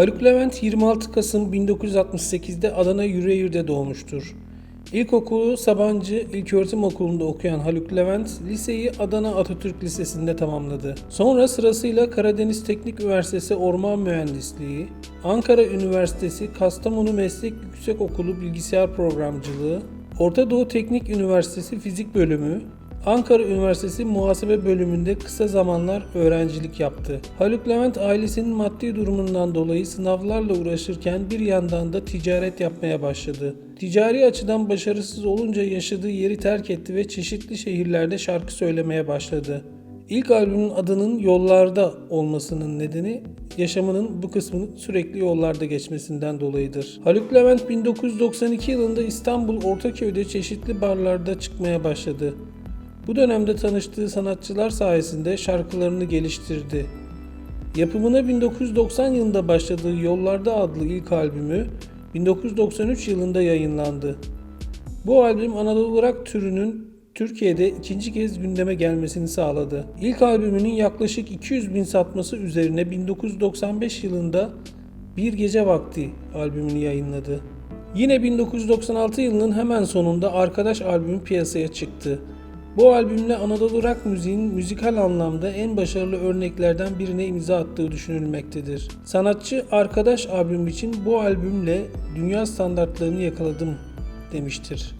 Haluk Levent 26 Kasım 1968'de Adana Yüreğir'de doğmuştur. İlkokulu Sabancı İlköğretim Okulu'nda okuyan Haluk Levent, liseyi Adana Atatürk Lisesi'nde tamamladı. Sonra sırasıyla Karadeniz Teknik Üniversitesi Orman Mühendisliği, Ankara Üniversitesi Kastamonu Meslek Yüksekokulu Bilgisayar Programcılığı, Orta Doğu Teknik Üniversitesi Fizik Bölümü, Ankara Üniversitesi Muhasebe Bölümünde kısa zamanlar öğrencilik yaptı. Haluk Levent ailesinin maddi durumundan dolayı sınavlarla uğraşırken bir yandan da ticaret yapmaya başladı. Ticari açıdan başarısız olunca yaşadığı yeri terk etti ve çeşitli şehirlerde şarkı söylemeye başladı. İlk albümün adının Yollarda olmasının nedeni yaşamının bu kısmının sürekli yollarda geçmesinden dolayıdır. Haluk Levent 1992 yılında İstanbul Ortaköy'de çeşitli barlarda çıkmaya başladı. Bu dönemde tanıştığı sanatçılar sayesinde şarkılarını geliştirdi. Yapımına 1990 yılında başladığı Yollarda adlı ilk albümü 1993 yılında yayınlandı. Bu albüm Anadolu rock türünün Türkiye'de ikinci kez gündeme gelmesini sağladı. İlk albümünün yaklaşık 200 bin satması üzerine 1995 yılında Bir Gece Vakti albümünü yayınladı. Yine 1996 yılının hemen sonunda Arkadaş albümü piyasaya çıktı. Bu albümle Anadolu rock müziğin müzikal anlamda en başarılı örneklerden birine imza attığı düşünülmektedir. Sanatçı Arkadaş albüm için bu albümle dünya standartlarını yakaladım demiştir.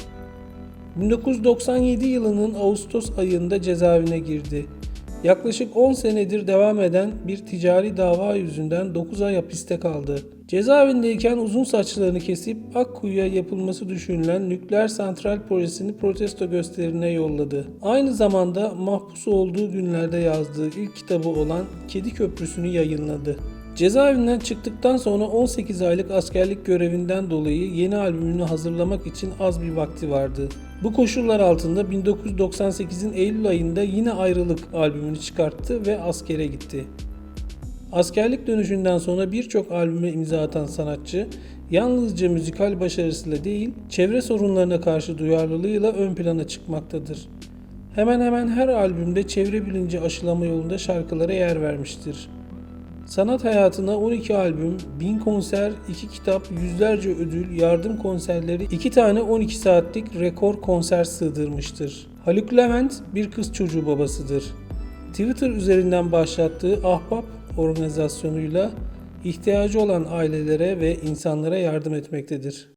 1997 yılının Ağustos ayında cezaevine girdi. Yaklaşık 10 senedir devam eden bir ticari dava yüzünden 9 ay hapiste kaldı. Cezaevindeyken uzun saçlarını kesip Akkuyu'ya yapılması düşünülen nükleer santral projesini protesto gösterilerine yolladı. Aynı zamanda mahpus olduğu günlerde yazdığı ilk kitabı olan Kedi Köprüsü'nü yayınladı. Cezaevinden çıktıktan sonra 18 aylık askerlik görevinden dolayı yeni albümünü hazırlamak için az bir vakti vardı. Bu koşullar altında 1998'in Eylül ayında yine Ayrılık albümünü çıkarttı ve askere gitti. Askerlik dönüşünden sonra birçok albüme imza atan sanatçı yalnızca müzikal başarısıyla değil, çevre sorunlarına karşı duyarlılığıyla ön plana çıkmaktadır. Hemen hemen her albümde çevre bilinci aşılama yolunda şarkılara yer vermiştir. Sanat hayatına 12 albüm, 1000 konser, 2 kitap, yüzlerce ödül, yardım konserleri, 2 tane 12 saatlik rekor konser sığdırmıştır. Haluk Levent bir kız çocuğu babasıdır. Twitter üzerinden başlattığı Ahbap organizasyonuyla ihtiyacı olan ailelere ve insanlara yardım etmektedir.